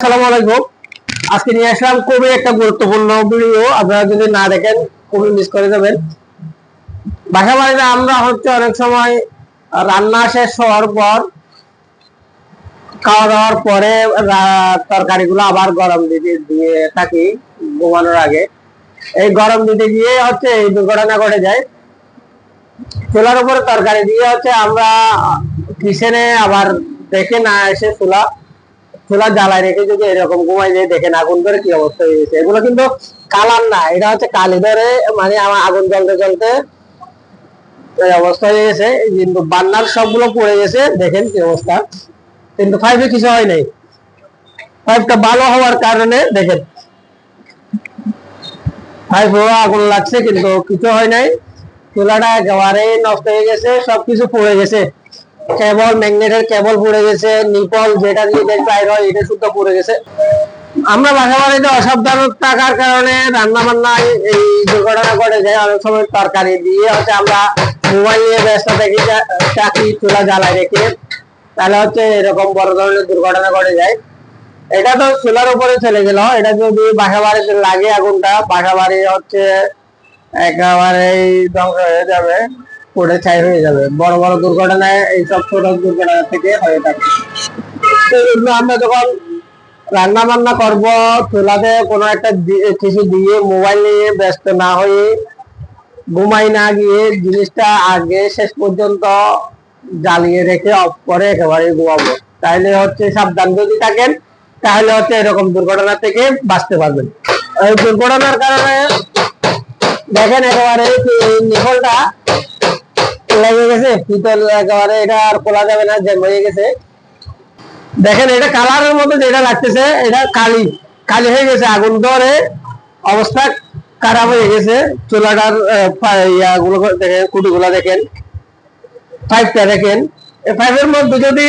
আসসালামু আলাইকুম। আজকে নিয়ে আসলাম খুবই একটা গুরুত্বপূর্ণ ভিডিও আপনারা যদি না দেখেন, খুবই মিস করে যাবেন। বাসা বাড়িতে আমরা হচ্ছে অনেক সময় রান্না শেষ হওয়ার পর, খাওয়া দাওয়ার পরে তরকারিগুলো আবার গরম দিতে দিয়ে থাকি ঘুমানোর আগে। এই গরম দিতে গিয়ে হচ্ছে এই দুর্ঘটনা ঘটে যায়। চুলার উপরে তরকারি দিয়ে হচ্ছে আমরা কিচেনে আবার দেখে না এসে চুলা চুলা জ্বালায় রেখে যদি এরকম ঘুমাই যায় দেখেন আগুন ধরে কি অবস্থা হয়ে গেছে। এগুলো কিন্তু কালার না, এটা হচ্ছে কালি ধরে মানে আমার আগুন জ্বলতে জ্বলতে এই অবস্থা হয়ে গেছে। কিন্তু বান্নার সবগুলো পড়ে গেছে, দেখেন কি অবস্থা। কিন্তু ফাইভে কিছু হয় নাই। ফাইভটা ভালো হওয়ার কারণে দেখেন। ফাইভ আগুন লাগছে, কিন্তু কিছু হয় নাই। চুলাটা একেবারে নষ্ট হয়ে গেছে, সবকিছু পড়ে গেছে। কেবল ম্যাগনেটের কেবল পড়ে গেছে, নিপল যেটা দিয়ে বাইর হয়, এটা শুদ্ধ পড়ে গেছে। আমরা বাসা বাড়িতে অসাবধান থাকার কারণে রান্না বান্না এই দুর্ঘটনা ঘটে যায়, অনেক সময় তরকারি দিয়ে হচ্ছে আমরা মোবাইল নিয়ে ব্যস্ত থাকি চাকরি চুলা জ্বালায় রেখে। তাহলে হচ্ছে এরকম বড় ধরনের দুর্ঘটনা ঘটে যায়। এটা তো চুলার উপরে চলে গেল। এটা যদি বাসা বাড়িতে লাগে আগুনটা বাসা বাড়ি হচ্ছে একেবারেই ধ্বংস হয়ে যাবে। ছাই হয়ে যাবে। বড় বড় দুর্ঘটনায় এইসব ছোট দুর্ঘটনা থেকে হয়ে থাকে আমরা যখন রান্না বান্না করব, চুলাতে কোনো একটা কিছু দিয়ে মোবাইল নিয়ে ব্যস্ত না হয়ে ঘুমাই না গিয়ে জিনিসটা আগে শেষ পর্যন্ত জ্বালিয়ে রেখে অফ করে একেবারে ঘুমাবো। তাহলে হচ্ছে সাবধান যদি থাকেন, তাহলে হচ্ছে এরকম দুর্ঘটনা থেকে বাঁচতে পারবেন। এই দুর্ঘটনার কারণে দেখেন একেবারে নিখলটা লেগে গেছে, পিতল একেবারে এটা আর খোলা যাবে না, জ্যাম হয়ে গেছে। দেখেন, এটা কালারের মধ্যে যেটা লাগতেছে, এটা কালি। কালি হয়ে গেছে, আগুন ধরে অবস্থা খারাপ হয়ে গেছে। চুলাটার ইয়াগুলো দেখেন কুটিগুলা দেখেন, পাইপটা দেখেন। এই পাইপের মধ্যে যদি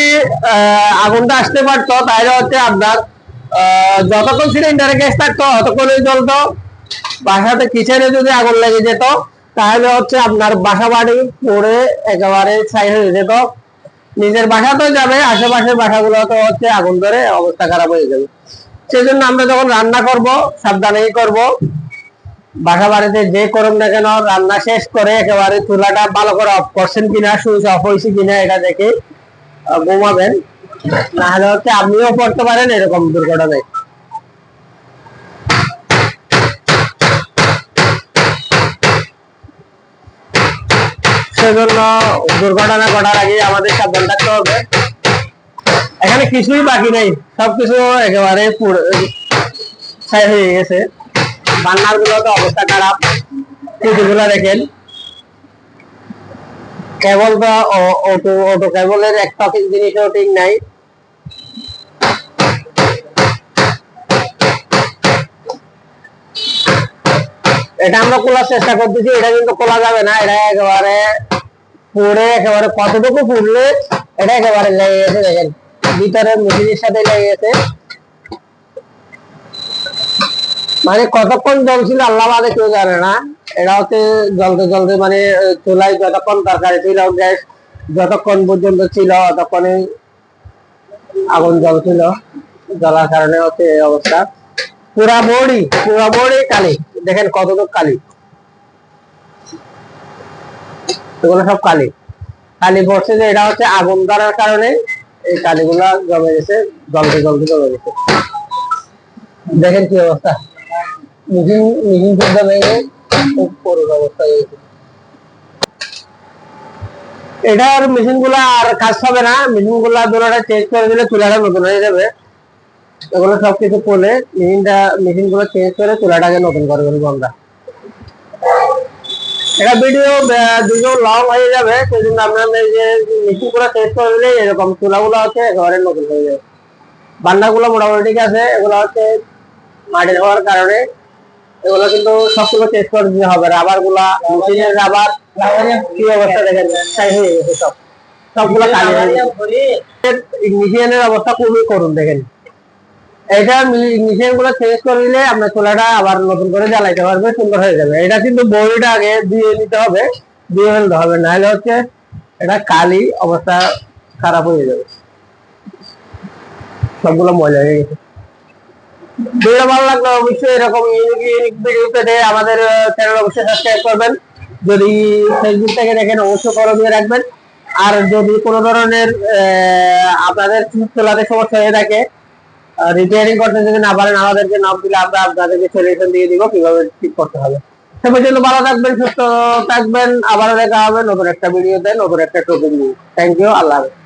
আগুনটা আসতে পারতো, তাহলে হচ্ছে আপনার যতক্ষণ সিলিন্ডারে গ্যাস থাকতো ততক্ষণই জ্বলতো বাসাতে কিচেনে যদি আগুন লেগে যেত তাহলে হচ্ছে আপনার বাসা বাড়ি পড়ে একেবারে ছাই হয়ে যেত। নিজের বাসাতেও যাবে, আশেপাশের বাসাগুলো তো হচ্ছে আগুন ধরে অবস্থা খারাপ হয়ে যাবে। সেই জন্য আমরা যখন রান্না করব, সাবধানেই করব। বাসা বাড়িতে যে করুন না কেন, রান্না শেষ করে একেবারে চুলাটা ভালো করে অফ করছেন কিনা, সুইচ অফ হয়েছে কিনা, এটা দেখে ঘুমাবেন। না হলে হচ্ছে আপনিও পড়তে পারেন, এরকম দুর্ঘটনায়। সেজন্য দুর্ঘটনা ঘটার আগে আমাদের সাবধান থাকতে হবে। এখানে কিছুই বাকি নেই। সবকিছু একেবারে হয়ে গেছে। বান্নারগুলো তো অবস্থা খারাপ। দেখেন। কেবল ও- অটো অটো কেবলের জিনিসও ঠিক নাই। এটা আমরা খোলার চেষ্টা করতেছি, এটা কিন্তু খোলা যাবে না। এটা একেবারে পুড়ে একেবারে কতটুকু পুড়লে এটা একেবারে লেগে গেছে, দেখেন। ভিতরে মেশিনের সাথে লেগে গেছে। মানে কতক্ষণ জ্বলছিল আল্লাহ বাদে কেউ জানে না। এটা হচ্ছে জ্বলতে জ্বলতে মানে চুলায় যতক্ষণ তরকারি ছিল, গ্যাস যতক্ষণ পর্যন্ত ছিল ততক্ষণই আগুন জ্বলছিল। জ্বলার কারণে হচ্ছে এই অবস্থা। পুরা বড়ি পুরা বড়ি কালি। দেখেন কতটুকু কালি। এগুলো সব কালি। কালি পড়ছে যে এটা হচ্ছে আগুন ধরার কারণে এই কালিগুলা জমে গেছে জলতে জলতে জমে গেছে। দেখেন কি অবস্থা। ভেঙে খুব করুণ অবস্থা এটার মেশিনগুলা আর কাজ হবে না। মেশিনগুলা দুটোটা চেঞ্জ করে দিলে চুলাটা নতুন হয়ে যাবে। এগুলো সবকিছু করলে মেশিনটা মেশিনগুলো চেঞ্জ করে চুলাটাকে নতুন করে ফেলব আমরা। এটা ভিডিও দুটো লং হয়ে যাবে সেই আপনাদের যে মেশিনগুলো চেঞ্জ করে দিলে এরকম চুলাগুলো হচ্ছে একেবারে নতুন হয়ে যাবে। বান্নাগুলো মোটামুটি আছে, এগুলো হচ্ছে মাটির হওয়ার কারণে, এগুলো কিন্তু সবগুলো চেঞ্জ করে দিতে হবে। রাবারগুলা মেশিনের রাবার, কি অবস্থা দেখেন ছাই হয়ে গেছে সব। সবগুলো কালি মেশিনের অবস্থা খুবই করুন দেখেন। এটা মেশিনগুলো চেঞ্জ করে দিলে আপনার চুলাটা আবার নতুন করে জ্বালাইতে পারবে, সুন্দর হয়ে যাবে। এটা কিন্তু বড়িটা আগে দিয়ে নিতে হবে দিয়ে ফেলতে হবে, নাহলে হচ্ছে এটা কালি অবস্থা খারাপ হয়ে যাবে। সবগুলো ময়লা হয়ে গেছে। ভিডিও ভালো লাগলে অবশ্যই এরকম ইউনিক ইউনিক ভিডিও পেতে আমাদের চ্যানেল অবশ্যই সাবস্ক্রাইব করবেন। যদি ফেসবুক থেকে দেখেন, অবশ্যই ফলো দিয়ে রাখবেন। আর যদি কোনো ধরনের আপনাদের চুল তোলাতে সমস্যা হয়ে থাকে রিপেয়ারিং করতে যদি না পারেন, আমাদেরকে নাম দিলে আমরা আপনাদেরকে সলিউশন দিয়ে দিব কীভাবে ঠিক করতে হবে। সে পর্যন্ত ভালো থাকবেন, সুস্থ থাকবেন, আবারও দেখা হবে নতুন একটা ভিডিওতে নতুন একটা টপিক নিয়ে। থ্যাংক ইউ আল্লাহ হাফেজ।